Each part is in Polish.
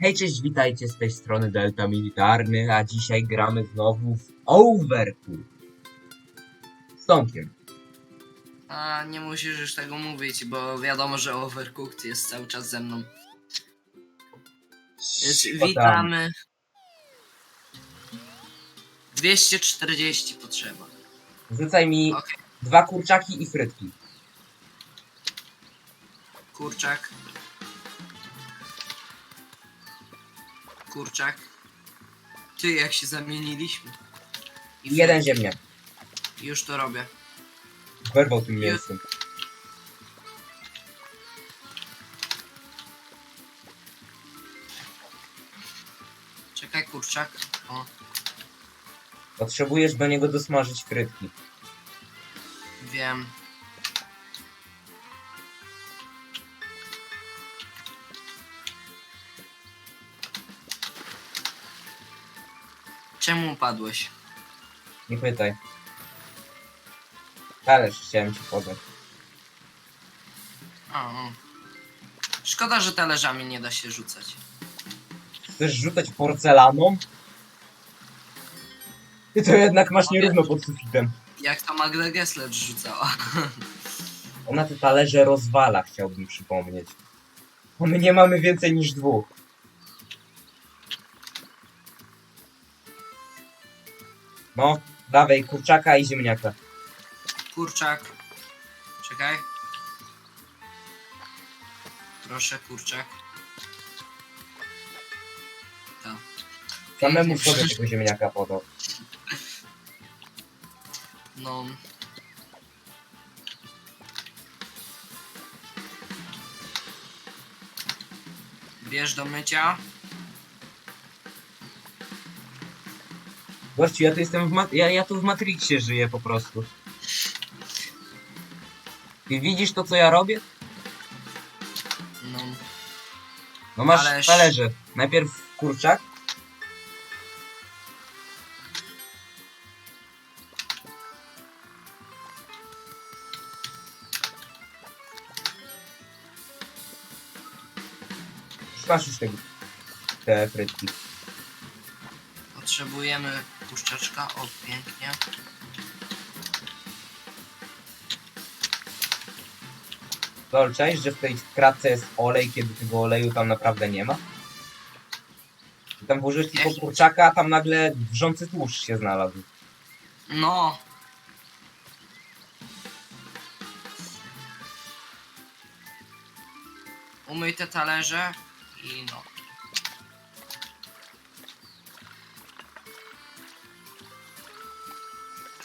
Hej, cześć, witajcie z tej strony Delta Militarny, a dzisiaj gramy znowu w Overcooked. Z Tomkiem. A nie musisz już tego mówić, bo wiadomo, że Overcooked jest cały czas ze mną. Więc witamy. 240 potrzeba. Rzucaj mi Okej. dwa kurczaki i frytki. Kurczak. Kurczak. Ty, jak się zamieniliśmy. I jeden ziemniak. Już to robię. Wyrwał tym mięsem. Czekaj, kurczak. O, Potrzebujesz do niego dosmażyć frytki. wiem. Czemu upadłeś? Nie pytaj. Talerz chciałem ci podać. O, o. Szkoda, że talerzami nie da się rzucać. Chcesz rzucać porcelaną? Ty to jednak masz nierówno pod sufitem. Jak to Magda Gessler rzucała. Ona te talerze rozwala, chciałbym przypomnieć. A my nie mamy więcej niż dwóch. No, dawaj kurczaka i ziemniaka. Kurczak. Czekaj. Proszę, kurczak. To. Samemu sobie tego ziemniaka podał. No. Bierz do mycia. Gościu, ja tu jestem w mat- ja, ja tu w Matrixie żyję po prostu. Ty widzisz to, co ja robię? No. No masz Talerz. talerze. Najpierw kurczak. Już Masz już tego, te frytki. Potrzebujemy puszczaczka. O, pięknie. Lol, że w tej kratce jest olej, kiedy tego oleju tam naprawdę nie ma? I Tam włożyłeś tylko kurczaka, a tam nagle wrzący tłuszcz się znalazł. No. Umyj te talerze i no.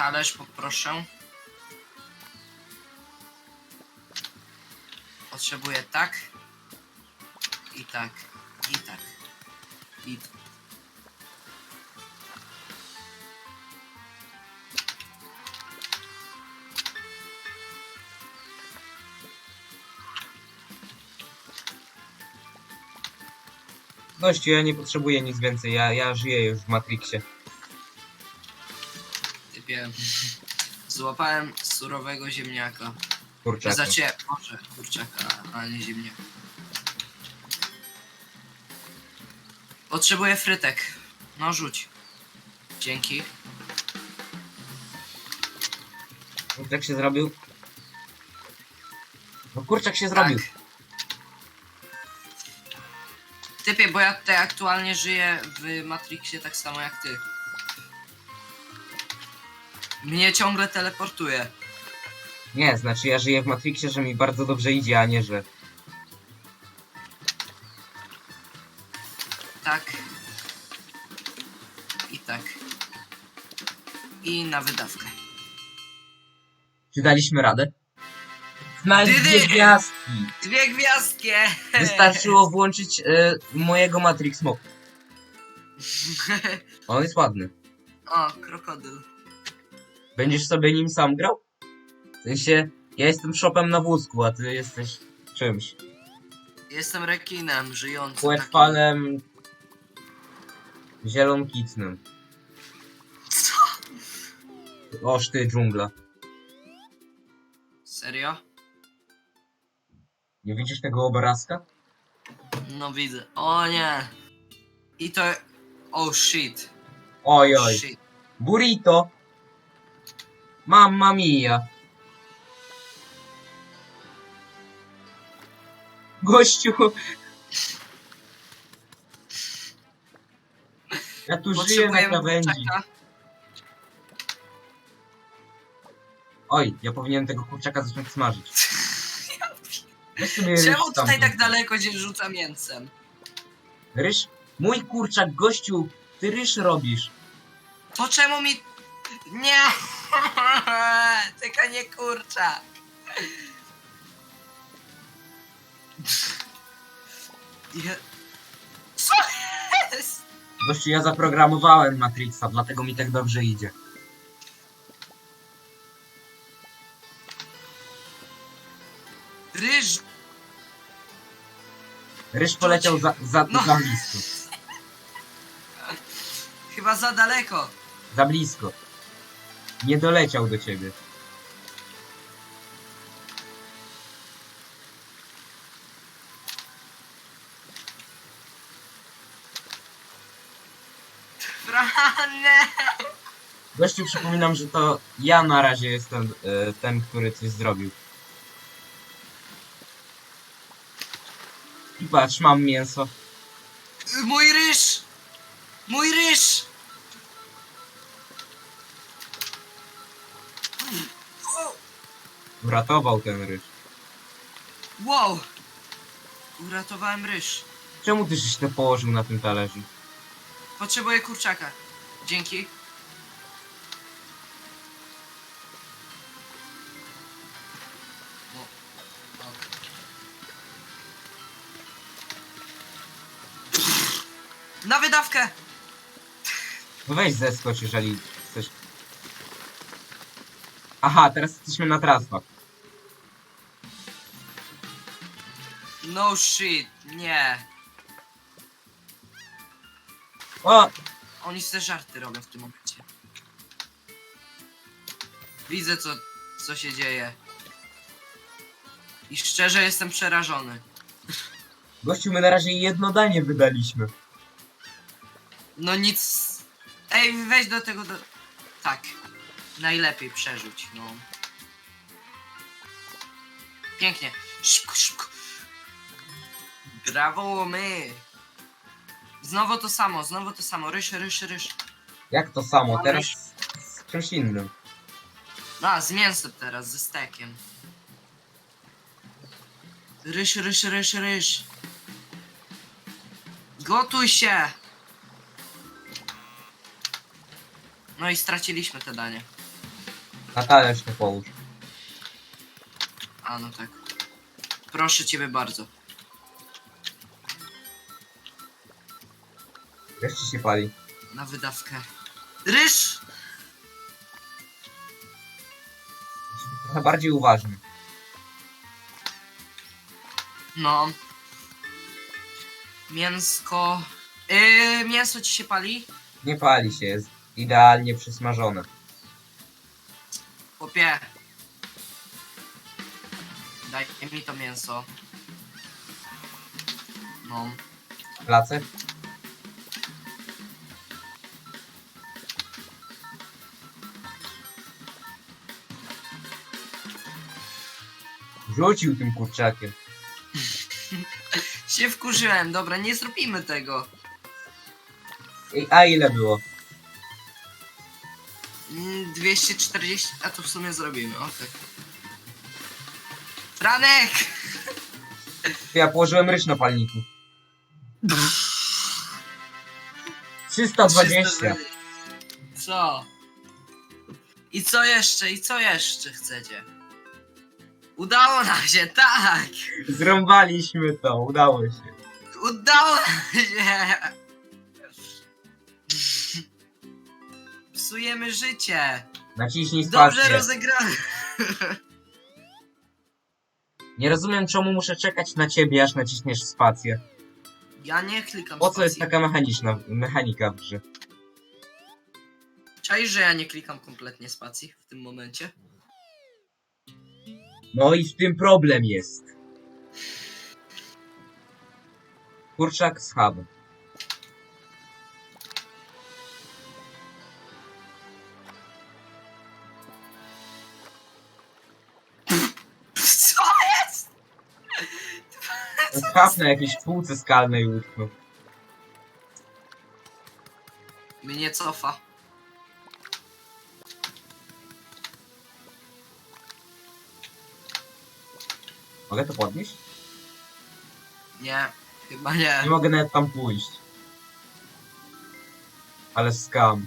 Talerz poproszę. Potrzebuję tak. I tak. I tak. I tak. Gościu, ja nie potrzebuję nic więcej, ja, ja żyję już w Matrixie. Złapałem surowego ziemniaka. Kurczaka. Znaczy, może kurczaka, a nie ziemniaka. Potrzebuję frytek. No rzuć. Dzięki. Kurczak się zrobił. No kurczak się zrobił. Tak. Typie, bo ja tutaj aktualnie żyję w Matrixie tak samo jak ty. Mnie ciągle teleportuje. Nie, znaczy ja żyję w Matrixie, że mi bardzo dobrze idzie, a nie że... Tak. I tak. I na wydawkę. Czy daliśmy radę? Znajdź Dydy! dwie gwiazdki! Dwie gwiazdki! Wystarczyło włączyć e, mojego Matrix Mode. On jest ładny. o, krokodyl. Będziesz sobie nim sam grał? W sensie, ja jestem shopem na wózku, a ty jesteś czymś. Jestem rekinem żyjącym. Płetwalem... Zielonkicnym. Co? Oż ty, dżungla. Serio? Nie widzisz tego obrazka? No widzę. O nie. I to... Oh shit. Oj, oj. Shit. Burrito. Mamma mia. Gościu. Ja tu żyję na krawędzi. kurczaka. Oj, ja powinienem tego kurczaka zacząć smażyć. Weź sobie ryż Czemu tutaj tak daleko się rzuca mięsem? Ryż? Mój kurczak, gościu, ty ryż robisz. To czemu mi... Nie! Tylko nie kurczak. Je... Co jest? Gościu, ja zaprogramowałem Matrixa, dlatego mi tak dobrze idzie. Ryż. Ryż poleciał za, za, No. za blisko. Chyba za daleko. Za blisko. Nie doleciał do ciebie. Franek! Gościu, przypominam, że to ja na razie jestem e, ten, który coś zrobił. I patrz, mam mięso. Mój ryż! Mój ryż! Uratował ten ryż. Wow! Uratowałem ryż. Czemu ty żeś to położył na tym talerzu? Potrzebuję kurczaka. Dzięki. Na wydawkę! No weź zeskocz, jeżeli chcesz. Aha, teraz jesteśmy na trasach. No shit, nie. O! Oni te żarty robią w tym momencie. Widzę co, co się dzieje. I szczerze jestem przerażony. Gościu, my na razie jedno danie wydaliśmy. No nic. Ej, weź do tego do. Tak. Najlepiej przerzuć, no. Pięknie. Szybko, szybko. Brawo my. Znowu to samo, znowu to samo. Ryż, ryż, ryż. Jak to samo, teraz z, z czymś innym. A, z mięsem teraz, ze stekiem. Ryż, ryż, ryż, ryż. Gotuj się! No i straciliśmy te danie. Na talerz to połóż. A, no tak. Proszę ciebie bardzo. Ci się pali. Na wydawkę. Ryż! Trochę bardziej uważny. No. Mięsko. Yy, mięso ci się pali? Nie pali się, jest idealnie przysmażone. Chłopie. Daj mi to mięso. No. Placek? Rzucił tym kurczakiem. Się wkurzyłem, dobra, nie zrobimy tego. Ej, a ile było? Mm, 240, a to w sumie zrobimy, okej. Franek! Ja położyłem ryż na palniku. 320. Co? I co jeszcze? I co jeszcze chcecie? Udało nam się, tak! Zrąbaliśmy to, udało się. Udało nam się! Psujemy życie! Naciśnij Dobrze spację. rozegrane! Nie rozumiem czemu muszę czekać na ciebie, aż naciśniesz spację. Ja nie klikam Po co jest spacji. taka mechaniczna mechanika w grze? Czaisz, że ja nie klikam kompletnie spacji w tym momencie? No i w tym problem jest. Kurczak z hub. Skap na jakiejś półce skalnej utknął. Mnie cofa. Mogę to podnieść? Nie, chyba nie. Nie mogę nawet tam pójść. Ale skam.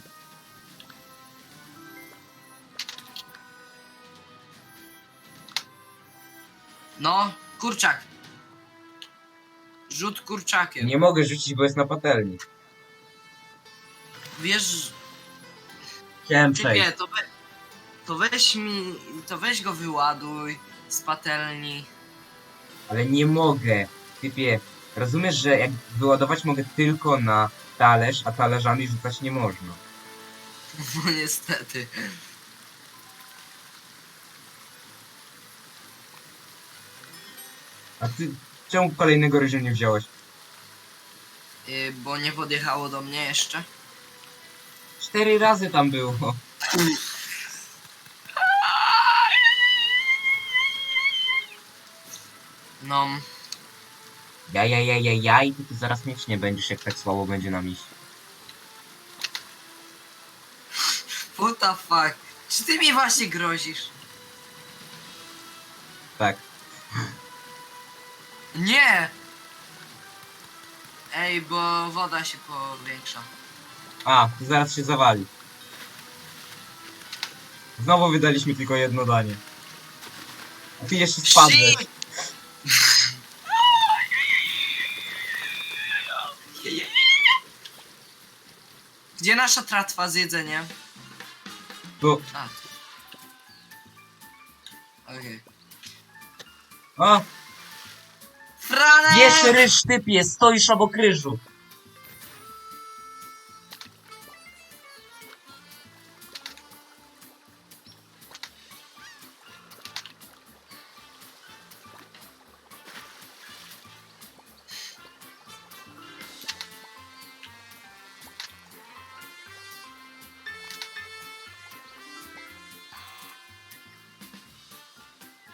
No, kurczak. Rzut kurczakiem. Nie mogę rzucić, bo jest na patelni. Wiesz, Chciałem typie, to, we, to weź mi, to weź go wyładuj z patelni. Ale nie mogę. Typie, rozumiesz, że jak wyładować mogę tylko na talerz, a talerzami rzucać nie można. No niestety. A ty czemu kolejnego ryżu nie wziąłeś? Yy, bo nie podjechało do mnie jeszcze. Cztery razy tam było. No, Ja, ja, ja, ja, ja i ty tu zaraz mieć nie będziesz, jak tak słabo będzie nam iść. what the fuck? Czy ty mi właśnie grozisz? Tak. Nie! Ej, bo woda się powiększa. A, to zaraz się zawali. Znowu wydaliśmy tylko jedno danie. A ty jeszcze spadłeś. Shit! Gdzie nasza tratwa z jedzeniem? Tu. A. Okej. O, Franek! Bierz ryż, typie, stoisz obok ryżu.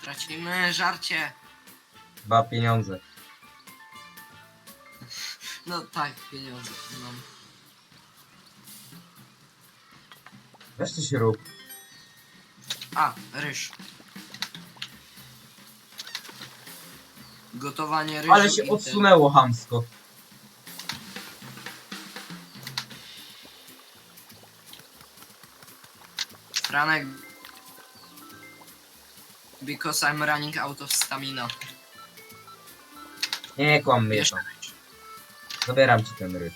Tracimy żarcie. Dwa pieniądze. No tak, pieniądze. No. Weź się rób. A, ryż. Gotowanie ryżu. Ale się i ten- odsunęło hamsko. Franek. Because I'm running out of stamina. Nie kłam mnie to. Zabieram ci ten ryż.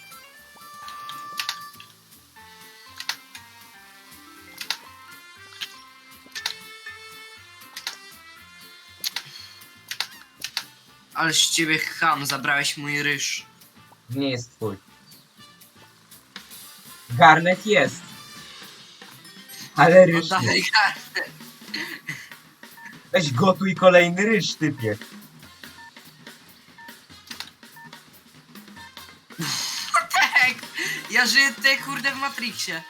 Ale z ciebie ham, zabrałeś mój ryż. Nie jest twój. Garnet jest. Ale ryż nie. Oddaj kartę. Weź gotuj kolejny ryż, typie. Tak! Ja żyję tutaj kurde w Matrixie.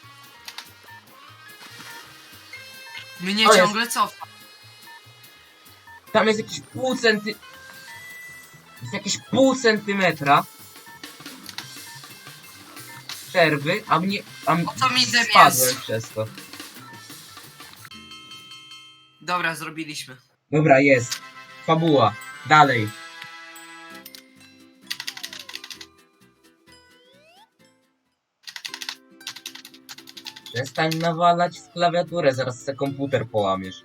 Mnie O, jest. ciągle cofa. Tam jest jakieś pół centy... Jest jakieś pół centymetra przerwy, a mnie... A m- O co mi spadłem przez to. Dobra, zrobiliśmy. Dobra, jest. Fabuła. Dalej. Przestań nawalać w klawiaturę, zaraz se komputer połamiesz.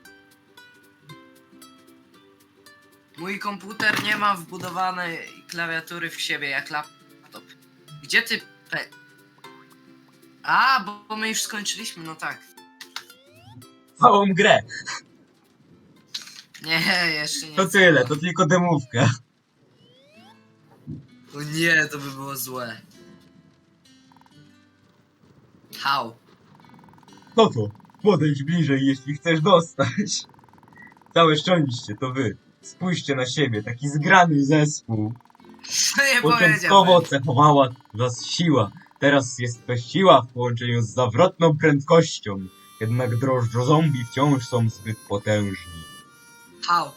Mój komputer nie ma wbudowanej klawiatury w siebie jak laptop. Gdzie ty pe... A, bo, bo my już skończyliśmy, no tak. Całą grę. Nie, jeszcze nie. To tyle, to tylko demówka. O nie, to by było złe. How? No to, podejdź bliżej, jeśli chcesz dostać. Całe szczęście to wy. Spójrzcie na siebie, taki zgrany zespół. Nie Początkowo powiedziałem? cechowała was siła. Teraz jest to siła w połączeniu z zawrotną prędkością. Jednak drożdżo zombie wciąż są zbyt potężni. How?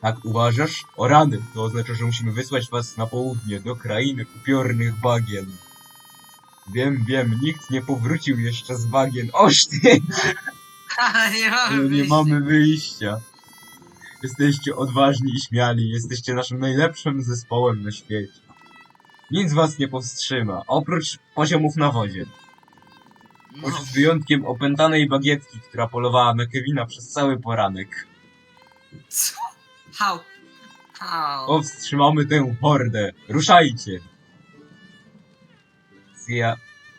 Tak uważasz? O rany, to oznacza, że musimy wysłać was na południe, do krainy upiornych bagien. Wiem, wiem, nikt nie powrócił jeszcze z bagien. Oż ty! Nie mamy Nie wyjścia. mamy wyjścia. Jesteście odważni i śmiali, jesteście naszym najlepszym zespołem na świecie. Nic was nie powstrzyma, oprócz poziomów na wodzie. No, z wyjątkiem opętanej bagietki, która polowała na Kevina przez cały poranek. co? How? How? Powstrzymamy tę hordę. Ruszajcie!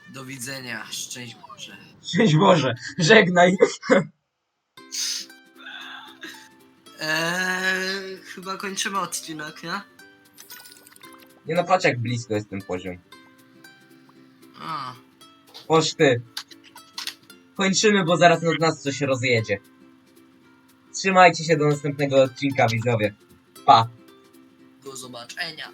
Do widzenia, szczęść Boże. Szczęść Boże, żegnaj! Eee, chyba kończymy odcinek, nie? Nie no, patrz jak blisko jest ten poziom. A, Poż ty. Kończymy, bo zaraz od nas coś rozjedzie. Trzymajcie się do następnego odcinka, widzowie. Pa! do zobaczenia.